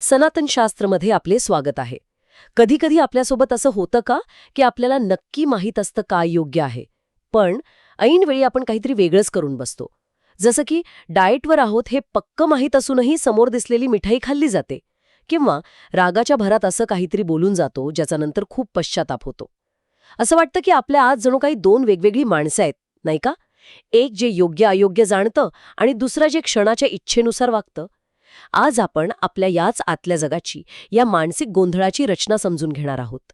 सनातन शास्त्रमध्ये आपले स्वागत आहे. कधीकधी आपल्यासोबत असं होतं का की आपल्याला नक्की माहीत असतं काय योग्य आहे? पण ऐनवेळी आपण काहीतरी वेगळंच करून बसतो. जसं की डाएटवर आहोत हे पक्क माहीत असूनही समोर दिसलेली मिठाई खाल्ली जाते. किंवा रागाच्या भरात असं काहीतरी बोलून जातो ज्याचा नंतर खूप पश्चाताप होतो. असं वाटतं की आपल्या आज जणू काही दोन वेगवेगळी माणसं आहेत नाही का? एक जे योग्य अयोग्य जाणतं आणि दुसरं जे क्षणाच्या इच्छेनुसार वागतं. आज आपण आपल्या याच आतल्या जगाची या मानसिक गोंधळाची रचना समजून घेणार आहोत.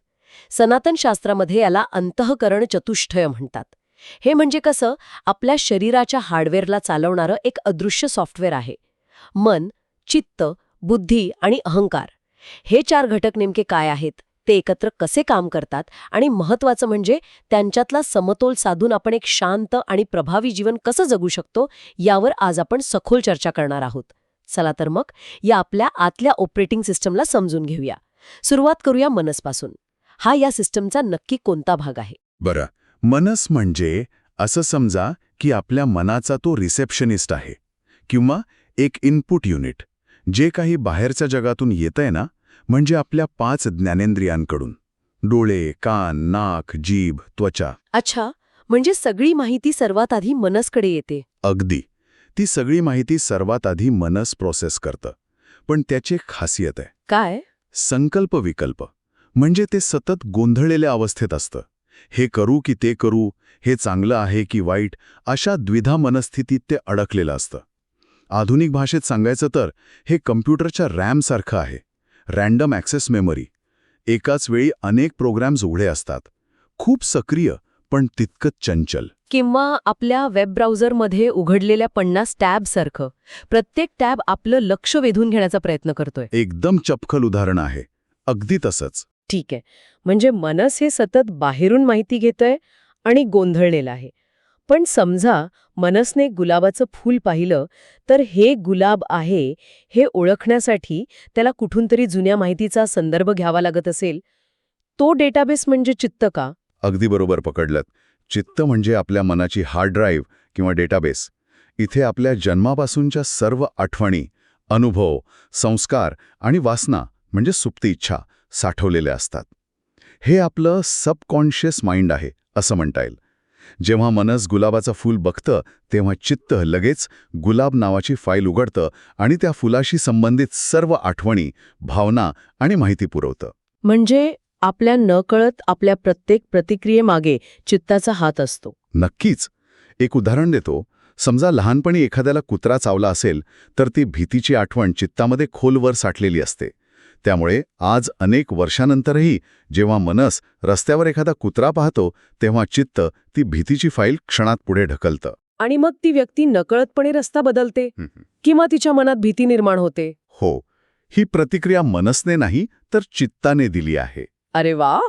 सनातन शास्त्रामध्ये याला अंतःकरण चतुष्टय म्हणतात. हे म्हणजे कसं? आपल्या शरीराच्या हार्डवेअरला चालवणारं एक अदृश्य सॉफ्टवेअर आहे. मन चित्त बुद्धी आणि अहंकार. हे चार घटक नेमके काय आहेत? ते एकत्र कसे काम करतात? आणि महत्वाचं म्हणजे त्यांच्यातला समतोल साधून आपण एक शांत आणि प्रभावी जीवन कसं जगू शकतो? यावर आज आपण सखोल चर्चा करणार आहोत. चला तर मग या आपल्या आतल्या ऑपरेटिंग सिस्टमला समजून घेऊया. सुरुवात करूया मनसपासून. हा या सिस्टमचा नक्की कोणता भाग आहे? बरं. मनस म्हणजे असं समजा की आपल्या मनाचा तो रिसेप्शनिस्ट आहे किंवा एक इनपुट युनिट जे काही बाहेरच्या जगातून येतंय ना म्हणजे आपल्या पाच ज्ञानेंद्रियांकडून. डोळे कान नाक जीभ त्वचा. अच्छा. म्हणजे सगळी माहिती सर्वात आधी मनसकडे येते. अगदी. ती सगळी माहिती सर्वात आधी मनस प्रोसेस करतं. पण त्याची एक खासियत आहे. काय? संकल्प विकल्प. म्हणजे ते सतत गोंधळलेल्या अवस्थेत असतं. हे करू की ते करू हे चांगलं आहे की वाईट अशा द्विधा मनस्थितीत ते अडकलेलं असतं. आधुनिक भाषेत सांगायचं तर हे कम्प्युटरच्या रॅमसारखं आहे. Random access memory. एकाच वेळी अनेक प्रोग्रॅम्स उघडे असतात. खूप सक्रिय पण तितकंच चंचल. किंवा आपल्या वेब ब्राउझरमध्ये उघडलेल्या पन्नास टॅबसारखं. प्रत्येक टॅब आपलं लक्ष वेधून घेण्याचा प्रयत्न करतोय. एकदम चपखल उदाहरण आहे. अगदी तसंच. ठीक आहे. म्हणजे मनस हे सतत बाहेरून माहिती घेतंय आणि गोंधळलेलं आहे. पण समजा मनसने गुलाबाचं फूल पाहिलं तर हे गुलाब आहे हे ओळखण्यासाठी त्याला कुठून तरी जुन्या माहितीचा संदर्भ घ्यावा लागत असेल. तो डेटाबेस म्हणजे चित्त का? अगदी बरोबर पकडलं चित्त म्हणजे आपल्या मनाची हार्ड ड्राईव्ह किंवा डेटाबेस इथे आपल्या जन्मापासूनच्या सर्व आठवणी अनुभव संस्कार आणि वासना म्हणजे सुप्ती इच्छा साठवलेल्या असतात. हे आपलं सबकॉन्शियस माइंड आहे असं म्हणता येईल. जेव्हा मनस गुलाबाचं फूल बघतं तेव्हा चित्त लगेच गुलाब नावाची फाईल उघडतं आणि त्या फुलाशी संबंधित सर्व आठवणी भावना आणि माहिती पुरवतं. म्हणजे आपल्या नकळत आपल्या प्रत्येक प्रतिक्रियेमागे चित्ताचा हात असतो. नक्कीच. एक उदाहरण देतो. समजा लहानपणी एखाद्याला कुत्रा चावला असेल तर ती भीतीची आठवण चित्तामध्ये खोलवर साठलेली असते. त्यामुळे आज अनेक वर्षानंतरही जेव्हा मनस रस्त्यावर एखादा कुत्रा पाहतो तेव्हा चित्त ती भीतीची फाईल क्षणात पुढे ढकलतं. आणि मग ती व्यक्ती नकळतपणे रस्ता बदलते किंवा तिच्या मनात भीती निर्माण होते. हो. ही प्रतिक्रिया मनसने नाही तर चित्ताने दिली आहे. अरे वा!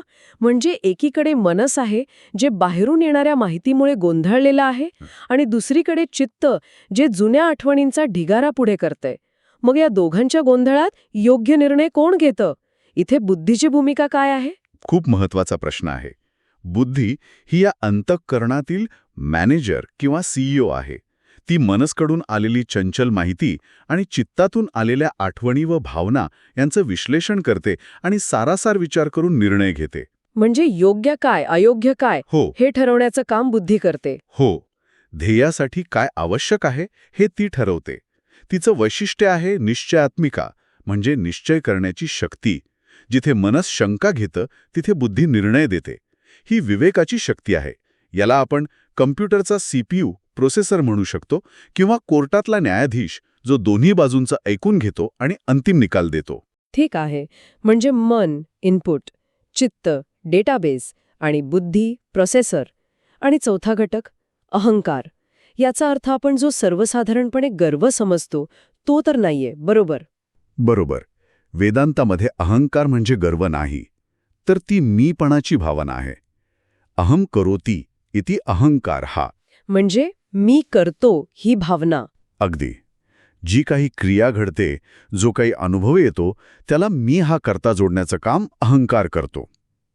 म्हणजे एकीकडे मनस आहे जे बाहेरून येणाऱ्या माहितीमुळे गोंधळलेलं आहे आणि दुसरीकडे चित्त जे जुन्या आठवणींचा ढिगारा पुढे करतंय. मग या दोघांच्या गोंधळात योग्य निर्णय कोण घेतं? इथे बुद्धीची भूमिका काय आहे? खूप महत्त्वाचा प्रश्न आहे. बुद्धी ही या अंतःकरणातील मॅनेजर किंवा सीईओ आहे. ती मनसकडून आलेली चंचल माहिती आणि चित्तातून आलेल्या आठवणी व भावना यांचं विश्लेषण करते आणि सारासार विचार करून निर्णय घेते. म्हणजे योग्य काय अयोग्य काय हो. हे ठरवण्याचं काम बुद्धी करते. हो. ध्येयासाठी काय आवश्यक आहे हे ती ठरवते. तिचं वैशिष्ट्य आहे निश्चयात्मिका म्हणजे निश्चय करण्याची शक्ती. जिथे मनस शंका घेतं तिथे बुद्धी निर्णय देते. ही विवेकाची शक्ती आहे. याला आपण कम्प्युटरचा सीपीयू प्रोसेसर म्हणू शकतो किंवा कोर्टातला न्यायाधीश जो दोन्ही बाजूंचं ऐकून घेतो आणि अंतिम निकाल देतो. ठीक आहे. म्हणजे मन इनपुट चित्त डेटाबेस आणि बुद्धी प्रोसेसर आणि चौथा घटक अहंकार. याचा अर्थ आपण जो सर्वसाधारणपणे गर्व समजतो तो तर नाहीये बरोबर? बरोबर. वेदांतामध्ये अहंकार म्हणजे गर्व नाही तर ती मीपणाची भावना आहे. अहम करोती इति अहंकार हा. म्हणजे? मी करतो ही भावना. अगदी. जी काही क्रिया घडते जो काही अनुभव येतो त्याला मी हा करता जोडण्याचं काम अहंकार करतो.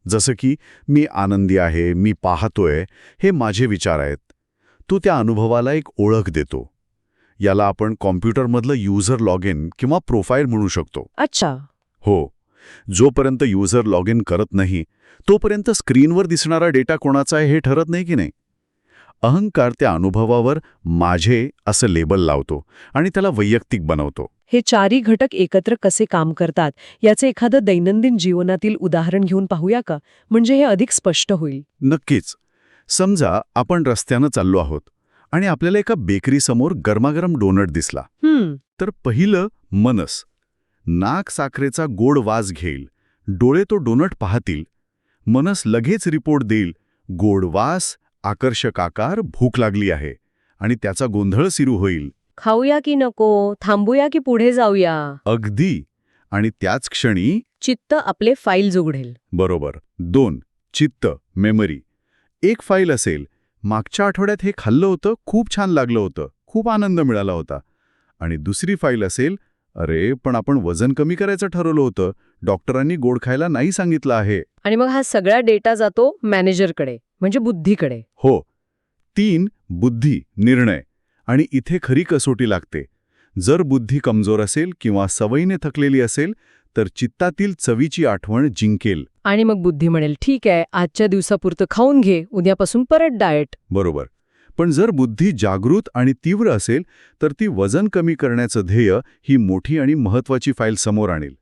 जसं की मी आनंदी आहे मी पाहतोय हे माझे विचार आहेत. तो त्या अनुभवाला एक ओळख देतो. याला आपण कॉम्प्युटरमधलं युजर लॉग इन किंवा प्रोफाईल म्हणू शकतो. अच्छा. हो. जोपर्यंत युजर लॉग इन करत नाही तोपर्यंत स्क्रीनवर दिसणारा डेटा कोणाचा आहे हे ठरत नाही की नाही. अहंकार त्या अनुभवावर माझे असं लेबल लावतो आणि त्याला वैयक्तिक बनवतो. हे चारी घटक एकत्र कसे काम करतात याचे एखादं दैनंदिन जीवनातील उदाहरण घेऊन पाहूया का? म्हणजे हे अधिक स्पष्ट होईल. नक्कीच. समजा आपण रस्त्यानं चाललो आहोत आणि आपल्याला एका बेकरीसमोर गरमागरम डोनट दिसला. तर पहिलं मनस. नाक साखरेचा गोड वास घेईल. डोळे तो डोनट पाहतील. मनस लगेच रिपोर्ट देईल. गोड वास आकर्षक आकार भूक लागली आहे आणि त्याचा गोंधळ सुरू होईल. खाऊया की नको थांबूया की पुढे जाऊया? अगदी. आणि त्याच क्षणी चित्त आपले फाईल उघडेल बरोबर. दोन. चित्त मेमरी. एक फाईल असेल. मागच्या आठवड्यात हे खाल्लं होतं खूप छान लागलं होतं खूप आनंद मिळाला होता. आणि दुसरी फाईल असेल. अरे पण आपण वजन कमी करायचं ठरवलं होतं. डॉक्टरांनी गोड खायला नाही सांगितलं आहे. आणि मग हा सगळा डेटा जातो मॅनेजरकडे. म्हणजे बुद्धीकडे. हो. तीन बुद्धी निर्णय. आणि इथे खरी कसोटी लागते. जर बुद्धी कमजोर असेल किंवा सवयीने थकलेली असेल तर चित्तातील चवीची आठवण जिंकेल. आणि मग बुद्धी म्हणेल ठीक आहे आजच्या दिवसापुरतं खाऊन घे उद्यापासून परत डाएट. बरोबर. पण जर बुद्धी जागृत आणि तीव्र असेल तर ती वजन कमी करण्याचं ध्येय ही मोठी आणि महत्वाची फाईल समोर आणेल.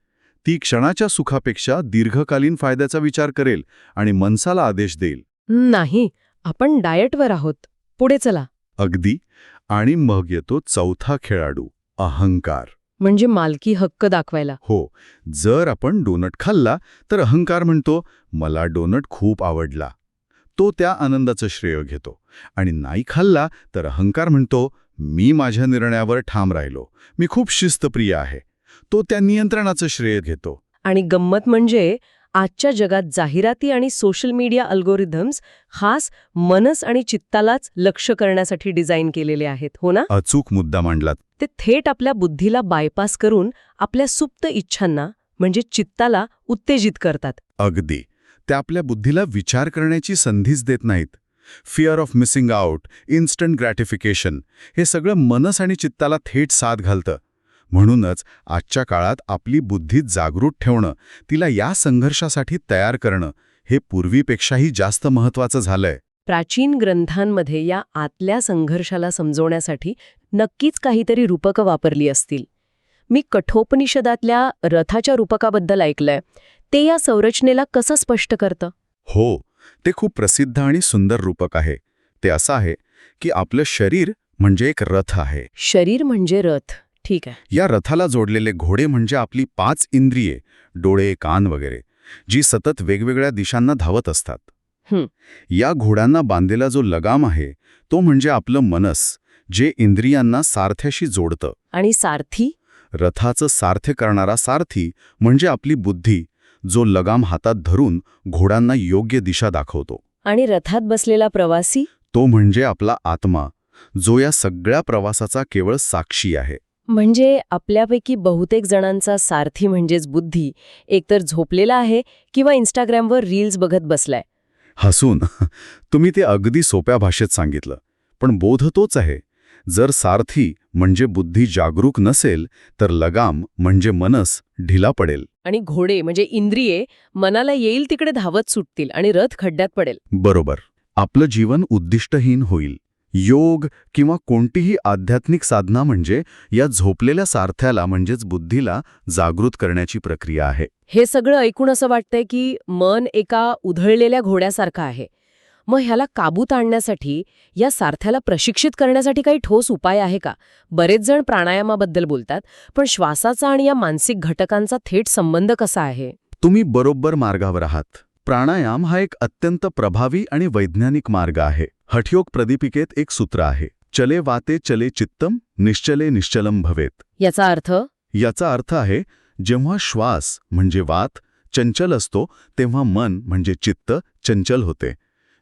ती क्षणाच्या सुखापेक्षा दीर्घकालीन फायद्याचा विचार करेल आणि मनसाला आदेश देईल. नाही आपण डाएटवर आहोत. पुढे चला. अगदी. आणि मग येतो चौथा खेळाडू अहंकार. म्हणजे मालकी हक्क दाखवायला. हो. जर आपण डोनट खाल्ला तर अहंकार म्हणतो मला डोनट खूप आवडला. तो त्या आनंदाचं श्रेय घेतो. आणि नाही खाल्ला तर अहंकार म्हणतो मी माझ्या निर्णयावर ठाम राहिलो. मी खूप शिस्तप्रिय आहे. तो त्या नियंत्रणाचं श्रेय घेतो. आणि गंमत म्हणजे आजच्या जगात जाहिराती आणि सोशल मीडिया अल्गोरिथम्स खास मनस आणि चित्तालाच लक्ष करण्यासाठी डिझाईन केलेले आहेत हो ना? अचूक मुद्दा मांडलात. ते थेट आपल्या बुद्धीला बायपास करून आपल्या सुप्त इच्छांना म्हणजे चित्ताला उत्तेजित करतात. अगदी. ते आपल्या बुद्धीला विचार करण्याची संधीच देत नाहीत. Fear of missing out instant gratification हे सगळं मनस आणि चित्ताला थेट साथ घालतं. म्हणूनच आजच्या काळात आपली बुद्धी जागृत ठेवणं तिला या संघर्षासाठी तयार करणं हे पूर्वीपेक्षाही जास्त महत्वाचं झालंय. प्राचीन ग्रंथांमध्ये या आतल्या संघर्षाला समजवण्यासाठी नक्कीच काहीतरी रूपकं वापरली असतील. मी कठोपनिषदातल्या रथाच्या रूपकाबद्दल ऐकलंय. ते या संरचनेला कसं स्पष्ट करतं? हो ते खूप प्रसिद्ध आणि सुंदर रूपक आहे. ते असं आहे की आपलं शरीर म्हणजे एक रथ आहे. शरीर म्हणजे रथ. ठीक आहे. या रथाला जोडलेले घोडे म्हणजे आपली पाच इंद्रिये डोळे कान वगैरे जी सतत वेगवेगळ्या दिशांना धावत असतात. या घोड्यांना बांधलेला जो लगाम आहे तो म्हणजे आपलं मनस जे इंद्रियांना सारथ्याशी जोडतं. आणि सारथी? रथाचं सार्थ करणारा सारथी म्हणजे आपली बुद्धी जो लगाम हातात धरून घोड्यांना योग्य दिशा दाखवतो. आणि रथात बसलेला प्रवासी? तो म्हणजे आपला आत्मा जो या सगळ्या प्रवासाचा केवळ साक्षी आहे. म्हणजे आपल्यापैकी बहुतेक जणांचा सारथी म्हणजेच बुद्धी एकतर झोपलेला आहे किंवा इंस्टाग्रामवर रील्स बघत बसलाय. हसून. तुम्ही ते अगदी सोप्या भाषेत सांगितलं पण बोध तोच आहे. जर सारथी म्हणजे बुद्धी जागरूक नसेल तर लगाम म्हणजे मनस ढिला पडेल. आणि घोडे म्हणजे इंद्रिये मनाला येईल तिकडे धावत सुटतील आणि रथ खड्ड्यात पडेल. बरोबर. आपलं जीवन उद्दिष्टहीन होईल. योग किंवा कोणतीही आध्यात्मिक साधना म्हणजे या झोपलेल्या सारथ्याला म्हणजेच बुद्धीला जागृत करण्याची प्रक्रिया आहे. हे सगळं ऐकून असं वाटतंय की मन एका उधळलेल्या घोड्यासारखं आहे. मग ह्याला काबूत आणण्यासाठी या सारथ्याला प्रशिक्षित करण्यासाठी काही ठोस उपाय आहे का? बरेच जण प्राणायामाबद्दल बोलतात पण श्वासाचा आणि या मानसिक घटकांचा थेट संबंध कसा आहे? तुम्ही बरोबर मार्गावर आहात. प्राणायाम हा एक अत्यंत प्रभावी आणि वैज्ञानिक मार्ग आहे. हठयोग प्रदीपिकेत एक सूत्र आहे. चले वाते चले चित्तम निश्चले निश्चलम भवेत. याचा अर्थ? याचा अर्थ आहे जेव्हा श्वास म्हणजे वात चंचल असतो तेव्हा मन म्हणजे चित्त चंचल होते.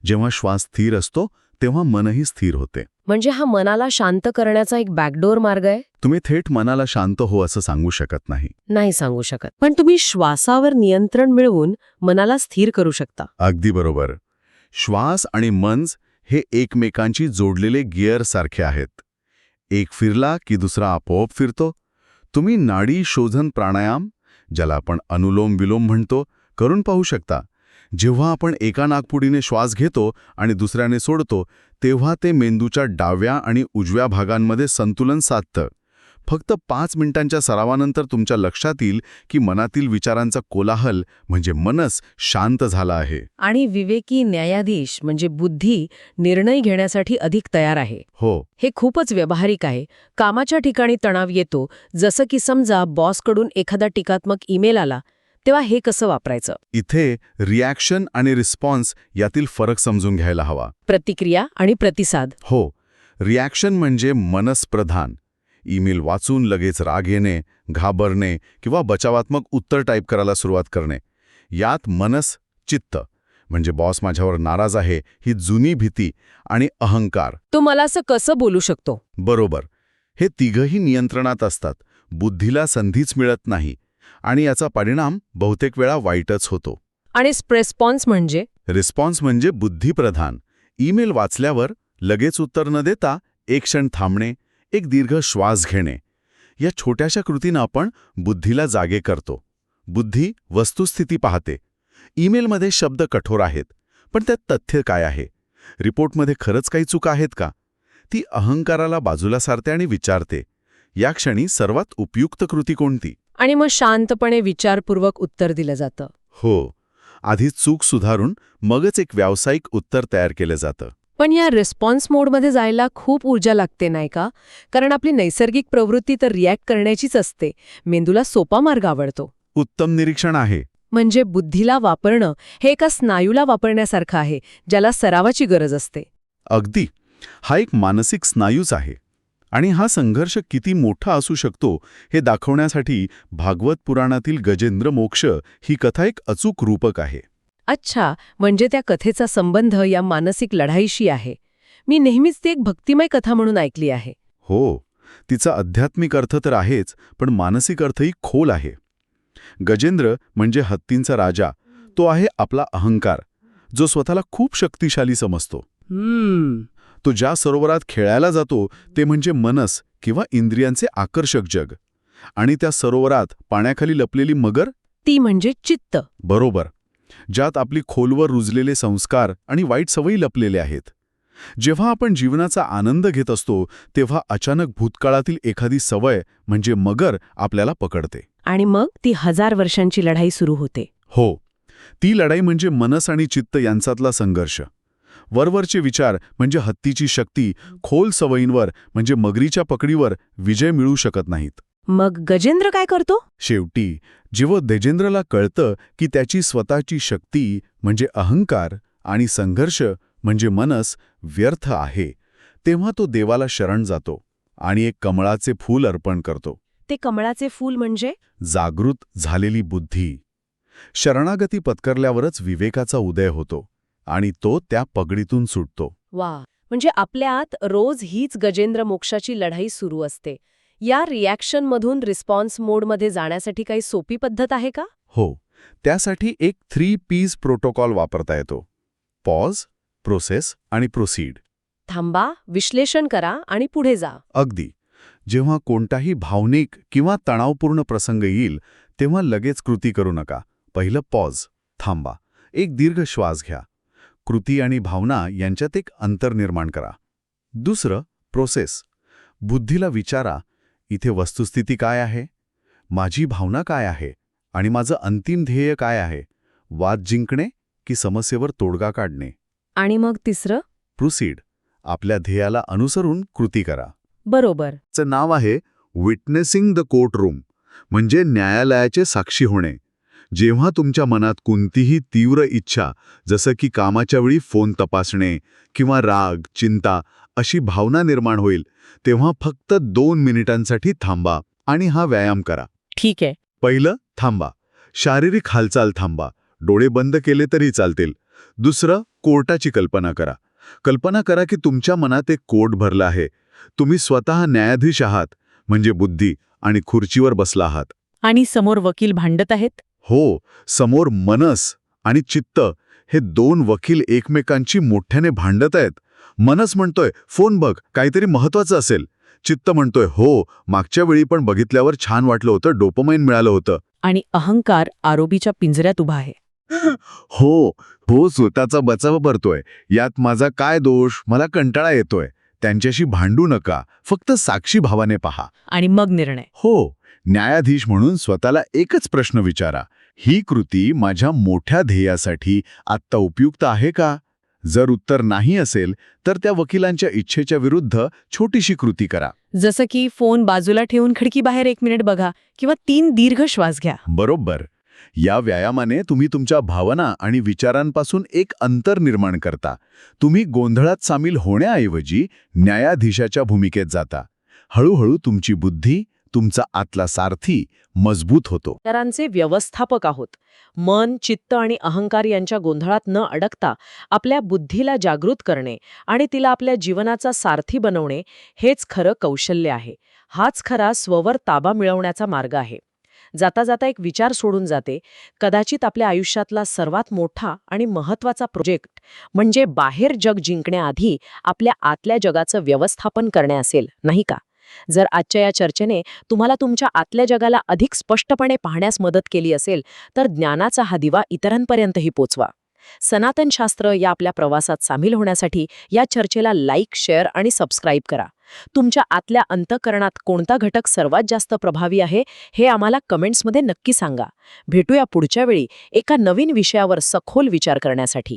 जेव्हा श्वास स्थिर असतो तेव्हा मनही स्थिर होते. म्हणजे हा मनाला शांत करण्याचा एक बॅकडोर मार्ग आहे? तुम्ही थेट मनाला शांत हो असं सांगू शकत नाही. नाही सांगू शकत. पण तुम्ही श्वासावर नियंत्रण मिळवून मनाला स्थिर करू शकता. अगदी बरोबर. श्वास आणि मंज हे एकमेकांची जोडलेले गिअर सारखे आहेत. एक फिरला की दुसरा आपोआप फिरतो. तुम्ही नाडी शोधन प्राणायाम ज्याला आपण अनुलोम विलोम म्हणतो करून पाहू शकता. जेव्हा आपण एका नागपुडीने श्वास घेतो आणि दुसऱ्याने सोडतो तेव्हा ते मेंदूच्या डाव्या आणि उजव्या भागांमध्ये संतुलन साधतं. फक्त पाच मिनिटांच्या सरावानंतर तुमच्या लक्षात येईल की मनातील विचारांचा कोलाहल म्हणजे मनस शांत झाला आहे. आणि विवेकी न्यायाधीश म्हणजे बुद्धी निर्णय घेण्यासाठी अधिक तयार आहे. हो. हे खूपच व्यावहारिक आहे. कामाच्या ठिकाणी तणाव येतो. जसं की समजा बॉसकडून एखादा टीकात्मक ईमेल आला. तेव्हा हे कसं वापरायचं? इथे रिॲक्शन आणि रिस्पॉन्स यातील फरक समजून घ्यायला हवा. प्रतिक्रिया आणि प्रतिसाद. हो रिॲक्शन म्हणजे मनसप्रधान. ईमेल वाचून लगेच राग येणे घाबरणे किंवा बचावात्मक उत्तर टाईप करायला सुरुवात करणे. यात मनस चित्त म्हणजे बॉस माझ्यावर नाराज आहे ही जुनी भीती आणि अहंकार. तो मला असं कसं बोलू शकतो? बरोबर. हे तिघही नियंत्रणात असतात. बुद्धीला संधीच मिळत नाही. आणि याचा परिणाम बहुतेक वेळा वाईटच होतो. आणि रेस्पॉन्स म्हणजे? रिस्पॉन्स म्हणजे बुद्धिप्रधान. ईमेल वाचल्यावर लगेच उत्तर न देता एक क्षण थांबणे एक दीर्घ श्वास घेणे. या छोट्याशा कृतीनं आपण बुद्धीला जागे करतो. बुद्धी वस्तुस्थिती पाहते. ईमेलमध्ये शब्द कठोर आहेत पण त्यात तथ्य काय आहे? रिपोर्टमध्ये खरंच काही चुका आहेत का? ती अहंकाराला बाजूला सारते आणि विचारते. या क्षणी सर्वात उपयुक्त कृती कोणती? आणि मग शांतपणे विचारपूर्वक उत्तर दिलं जातं. हो. आधी चूक सुधारून मगच एक व्यावसायिक उत्तर तयार केलं जातं. पण या रिस्पॉन्स मोडमध्ये जायला खूप ऊर्जा लागते नाही का? कारण आपली नैसर्गिक प्रवृत्ती तर रिॲक्ट करण्याचीच असते. मेंदूला सोपा मार्ग आवडतो. उत्तम निरीक्षण आहे. म्हणजे बुद्धीला वापरणं हे एका स्नायूला वापरण्यासारखं आहे ज्याला सरावाची गरज असते. अगदी. हा एक मानसिक स्नायूच आहे. आणि हा संघर्ष किती मोठा असू शकतो हे दाखवण्यासाठी भागवत पुराणातील गजेंद्र मोक्ष ही कथा एक अचूक रूपक आहे. अच्छा म्हणजे त्या कथेचा संबंध या मानसिक लढाईशी आहे. मी नेहमीच ती एक भक्तिमय कथा म्हणून ऐकली आहे. हो तिचा आध्यात्मिक अर्थ तर आहेच पण मानसिक अर्थही खोल आहे. गजेंद्र म्हणजे हत्तींचा राजा तो आहे आपला अहंकार जो स्वतःला खूप शक्तिशाली समजतो. हम्म. तो ज्या सरोवरात खेळायला जातो ते म्हणजे मनस किंवा इंद्रियांचे आकर्षक जग. आणि त्या सरोवरात पाण्याखाली लपलेली मगर? ती म्हणजे चित्त. बरोबर. ज्यात आपली खोलवर रुजलेले संस्कार आणि वाईट सवयी लपलेले आहेत. जेव्हा आपण जीवनाचा आनंद घेत असतो तेव्हा अचानक भूतकाळातील एखादी सवय म्हणजे मगर आपल्याला पकडते. आणि मग ती हजार वर्षांची लढाई सुरू होते. हो. ती लढाई म्हणजे मनस आणि चित्त यांच्यातला संघर्ष. वरवरचे विचार म्हणजे हत्तीची शक्ती खोल सवयींवर म्हणजे मगरीच्या पकडीवर विजय मिळू शकत नाहीत. मग गजेंद्र काय करतो? शेवटी जेव्हा देजेंद्रला कळतं की त्याची स्वतःची शक्ती म्हणजे अहंकार आणि संघर्ष म्हणजे मनस व्यर्थ आहे तेव्हा तो देवाला शरण जातो आणि एक कमळाचे फूल अर्पण करतो. ते कमळाचे फूल म्हणजे? जागृत झालेली बुद्धी. शरणागती पत्करल्यावरच विवेकाचा उदय होतो. आणि तो त्या पगडीतून सुटतो. वा म्हणजे आपल्या आत रोज हीच गजेंद्र मोक्षाची लढाई सुरू असते. या रिॲक्शनमधून रिस्पॉन्स मोडमध्ये जाण्यासाठी काही सोपी पद्धत आहे का? हो त्यासाठी एक थ्री पीज प्रोटोकॉल वापरता येतो. पॉज प्रोसेस आणि प्रोसीड. थांबा विश्लेषण करा आणि पुढे जा. अगदी. जेव्हा कोणताही भावनिक किंवा तणावपूर्ण प्रसंग येईल तेव्हा लगेच कृती करू नका. पहिलं पॉज थांबा. एक दीर्घ श्वास घ्या. कृती आणि भावना यांच्यात एक अंतर निर्माण करा. दुसरं प्रोसेस बुद्धीला विचारा इथे वस्तुस्थिती काय आहे? माझी भावना काय आहे? आणि माझं अंतिम ध्येय काय आहे? वाद जिंकणे की समस्येवर तोडगा काढणे? आणि मग तिसरं? प्रोसीड आपल्या ध्येयाला अनुसरून कृती करा. बरोबर. चं नाव आहे विटनेसिंग द कोर्ट रूम म्हणजे न्यायालयाचे साक्षी होणे. जेव्हा तुमच्या मनात कोणतीही तीव्र इच्छा जसं की कामाच्या वेळी फोन तपासणे किंवा राग चिंता अशी भावना निर्माण होईल तेव्हा फक्त दोन मिनिटांसाठी थांबा आणि हा व्यायाम करा. ठीक आहे. पहिलं थांबा. शारीरिक हालचाल थांबा. डोळे बंद केले तरी चालतील. दुसरं कोर्टाची कल्पना करा. कल्पना करा की तुमच्या मनात एक कोर्ट भरलं आहे. तुम्ही स्वतः न्यायाधीश आहात म्हणजे बुद्धी आणि खुर्चीवर बसला आहात. आणि समोर वकील भांडत आहेत? हो समोर मनस आणि चित्त हे दोन वकील एकमेकांची मोठ्याने भांडत आहेत. मनस म्हणतोय फोन बघ काहीतरी महत्वाचं असेल. चित्त म्हणतोय हो मागच्या वेळी पण बघितल्यावर छान वाटलं होतं डोपमाइन मिळालं होतं. आणि अहंकार आरोपीच्या पिंजऱ्यात उभा आहे. हो हो स्वतःचा बचाव करतोय यात माझा काय दोष? मला कंटाळा येतोय. त्यांच्याशी भांडू नका. फक्त साक्षी भावाने पहा. आणि मग निर्णय. हो न्यायाधीश म्हणून स्वतःला एकच प्रश्न विचारा. ही कृती माझ्या मोठ्या ध्येयासाठी आत्ता उपयुक्त आहे का? जर उत्तर नाही असेल तर त्या वकिलांच्या इच्छेच्या विरुद्ध छोटीशी कृती करा. जसं की फोन बाजूला ठेवून खिडकीबाहेर एक मिनिट बघा किंवा तीन दीर्घ श्वास घ्या. बरोबर. या व्यायामाने तुम्ही तुमच्या भावना आणि विचारांपासून एक अंतर निर्माण करता. तुम्ही गोंधळात सामील होण्याऐवजी न्यायाधीशाच्या भूमिकेत जाता. हळूहळू तुमची बुद्धी तुमचा आतला सारथी मजबूत होतो. विचारांचे व्यवस्थापक आहोत. मन चित्त आणि अहंकार यांच्या गोंधळात न अडकता आपल्या बुद्धीला जागृत करणे आणि तिला आपल्या जीवनाचा सारथी बनवणे हेच खरं कौशल्य आहे. हाच खरा स्ववर ताबा मिळवण्याचा मार्ग आहे. जाता जाता एक विचार सोडून जाते. कदाचित आपल्या आयुष्यातला सर्वात मोठा आणि महत्त्वाचा प्रोजेक्ट म्हणजे बाहेर जग जिंकण्याआधी आपल्या आतल्या जगाचं व्यवस्थापन करणे असेल नाही का? जर आजच्या या चर्चेने तुम्हाला तुमच्या आतल्या जगाला अधिक स्पष्टपणे पाहण्यास मदत केली असेल तर ज्ञानाचा हा दिवा इतरांपर्यंतही पोचवा. सनातन शास्त्र या आपल्या प्रवासात सामील होण्यासाठी या चर्चेला लाईक शेअर आणि सबस्क्राईब करा. तुमच्या आतल्या अंतकरणात कोणता घटक सर्वात जास्त प्रभावी आहे हे आम्हाला कमेंट्समध्ये नक्की सांगा. भेटूया पुढच्या वेळी एका नवीन विषयावर सखोल विचार करण्यासाठी.